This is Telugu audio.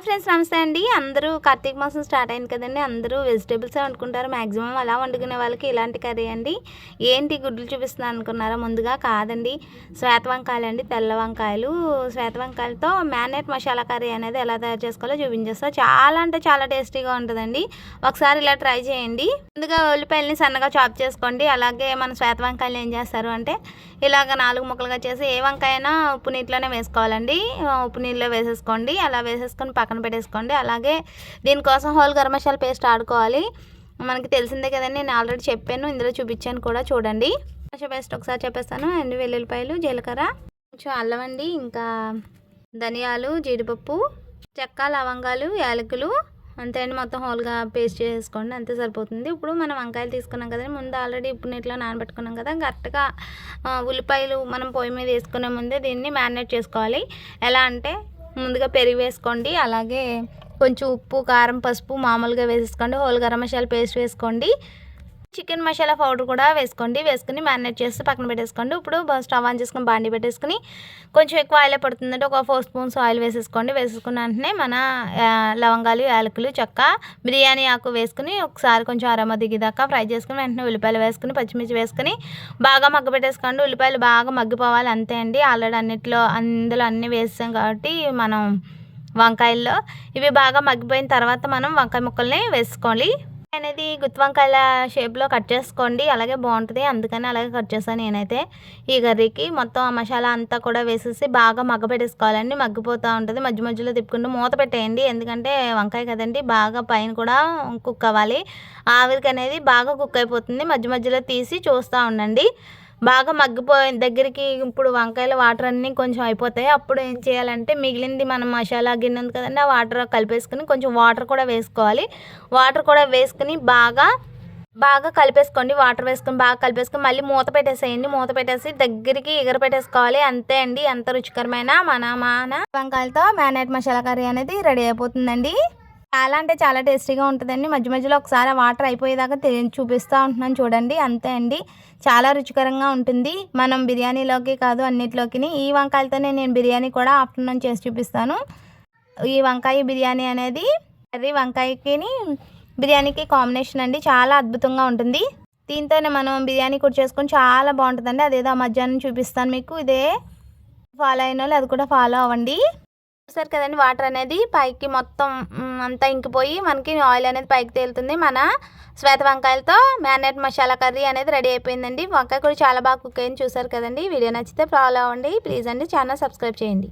హాయ్ ఫ్రెండ్స్ నమస్తే అండి. అందరూ కార్తీక మాసం స్టార్ట్ అయింది కదండి. అందరూ వెజిటేబుల్స్ వండుకుంటారు. మ్యాక్సిమం అలా వండుకునే వాళ్ళకి ఇలాంటి కర్రీ అండి. ఏంటి గుడ్లు చూపిస్తున్నాను అనుకున్నారా? ముందుగా కాదండి. శ్వేత వంకాయలు అండి. తెల్ల వంకాయలు. శ్వేత వంకాయలతో మ్యానేట్ మసాలా కర్రీ అనేది ఎలా తయారు చేసుకోవాలో చూపించేస్తా. చాలా అంటే చాలా టేస్టీగా ఉంటుందండి. ఒకసారి ఇలా ట్రై చేయండి. ముందుగా ఉల్లిపాయలని సన్నగా చాప్ చేసుకోండి. అలాగే మన శ్వేత వంకాయలు ఏం చేస్తారు అంటే ఇలాగ నాలుగు ముక్కలుగా చేసి ఏ వంకాయ ఉప్పు నీటిలోనే వేసుకోవాలండి. ఉప్పు నీళ్ళలో వేసేసుకోండి. అలా వేసేసుకొని పక్కన పక్కన పెట్టేసుకోండి. అలాగే దీనికోసం హోల్ గరం మసాలా పేస్ట్ ఆడుకోవాలి. మనకి తెలిసిందే కదండి నేను ఆల్రెడీ చెప్పాను ఇందులో చూపించాను కూడా చూడండి. మసాలా పేస్ట్ ఒకసారి చెప్పేస్తాను. అండ్ వెల్లుల్లిపాయలు జీలకర్ర కొంచెం అల్లం అండి ఇంకా ధనియాలు జీడిపప్పు చెక్క లవంగాలు యాలకులు అంతే అండి. మొత్తం హోల్గా పేస్ట్ చేసుకోండి అంతే సరిపోతుంది. ఇప్పుడు మనం వంకాయలు తీసుకున్నాం కదండి ముందు ఆల్రెడీ ఇప్పుడు నీటిలో నానబెట్టుకున్నాం కదా కరెక్ట్గా ఉల్లిపాయలు మనం పొయ్యి మీద వేసుకునే ముందే దీన్ని మ్యారినేట్ చేసుకోవాలి. ఎలా అంటే ముందుగా పెరుగు వేసుకోండి. అలాగే కొంచెం ఉప్పు కారం పసుపు మామూలుగా వేసేసుకోండి. హోల్ గరం మసాలా పేస్ట్ వేసుకోండి. చికెన్ మసాలా పౌడర్ కూడా వేసుకోండి. వేసుకుని మ్యారినేట్ చేసి పక్కన పెట్టేసుకోండి. ఇప్పుడు స్టవ్ ఆన్ చేసుకుని బాండి పెట్టేసుకుని కొంచెం ఎక్కువ ఆయిల్ పడుతుందంటే ఒక ఫోర్ స్పూన్స్ ఆయిల్ వేసేసుకోండి. వేసుకున్న వెంటనే మన లవంగాలు యాలకులు చెక్క బిర్యానీ ఆకు వేసుకుని ఒకసారి కొంచెం అరమ దిగిదాకా ఫ్రై చేసుకుని వెంటనే ఉల్లిపాయలు వేసుకుని పచ్చిమిర్చి వేసుకుని బాగా మగ్గ పెట్టేసుకోండి. ఉల్లిపాయలు బాగా మగ్గిపోవాలి అంతే అండి. ఆల్రెడీ అన్నిట్లో అందులో అన్నీ వేసాం కాబట్టి మనం వంకాయల్లో ఇవి బాగా మగ్గిపోయిన తర్వాత మనం వంకాయ ముక్కల్ని వేసుకోవాలి. అనేది గుత్తి వంకాయల షేప్లో కట్ చేసుకోండి. అలాగే బాగుంటుంది. అందుకని అలాగే కట్ చేస్తాను నేనైతే. ఈ కర్రీకి మొత్తం ఆ మసాలా అంతా కూడా వేసేసి బాగా మగ్గ పెట్టేసుకోవాలండి. మగ్గిపోతూ ఉంటుంది. మధ్య మధ్యలో తిప్పుకుంటూ మూత పెట్టేయండి. ఎందుకంటే వంకాయ కదండి బాగా పైన కూడా కుక్ అవ్వాలి. ఆవిరికి అనేది బాగా కుక్ అయిపోతుంది. మధ్య మధ్యలో తీసి చూస్తూ ఉండండి. బాగా మగ్గిపోయిన దగ్గరికి ఇప్పుడు వంకాయల వాటర్ అన్నీ కొంచెం అయిపోతాయి. అప్పుడు ఏం చేయాలంటే మిగిలింది మనం మసాలా గిన్నె ఉంది కదండి ఆ వాటర్ కలిపేసుకుని కొంచెం వాటర్ కూడా వేసుకోవాలి. వాటర్ కూడా వేసుకుని బాగా బాగా కలిపేసుకోండి. వాటర్ వేసుకొని బాగా కలిపేసుకొని మళ్ళీ మూత పెట్టేసేయండి. మూత పెట్టేసి దగ్గరికి ఎగర పెట్టేసుకోవాలి. అంతే అండి. ఎంత రుచికరమైన మన మన. వంకాయలతో మ్యారినేట్ మసాలా కర్రీ అనేది రెడీ అయిపోతుందండి. చాలా అంటే చాలా టేస్టీగా ఉంటుందండి. మధ్య మధ్యలో ఒకసారి వాటర్ అయిపోయేదాకా చూపిస్తూ ఉంటున్నాను చూడండి. అంతే అండి. చాలా రుచికరంగా ఉంటుంది. మనం బిర్యానీలోకి కాదు అన్నిటిలోకి ఈ వంకాయలతోనే నేను బిర్యానీ కూడా ఆఫ్టర్నూన్ చేసి చూపిస్తాను. ఈ వంకాయ బిర్యానీ అనేది కర్రీ వంకాయకి బిర్యానీకి కాంబినేషన్ అండి. చాలా అద్భుతంగా ఉంటుంది. దీంతోనే మనం బిర్యానీ కూడా చేసుకొని చాలా బాగుంటుందండి. అదేదో మధ్యాహ్నం చూపిస్తాను మీకు. ఇదే ఫాలో అయిన వాళ్ళు అది కూడా ఫాలో అవ్వండి. చూసారు కదండి వాటర్ అనేది పైకి మొత్తం అంతా ఇంకిపోయి మనకి ఆయిల్ అనేది పైకి తేలుతుంది. మన శ్వేత వంకాయలతో మ్యారినేట్ మసాలా కర్రీ అనేది రెడీ అయిపోయిందండి. వంకాయ కూడా చాలా బాగా కుక్ అయింది చూసారు కదండి. వీడియో నచ్చితే ఫాలో అవ్వండి. ప్లీజ్ అండి ఛానల్ సబ్స్క్రైబ్ చేయండి.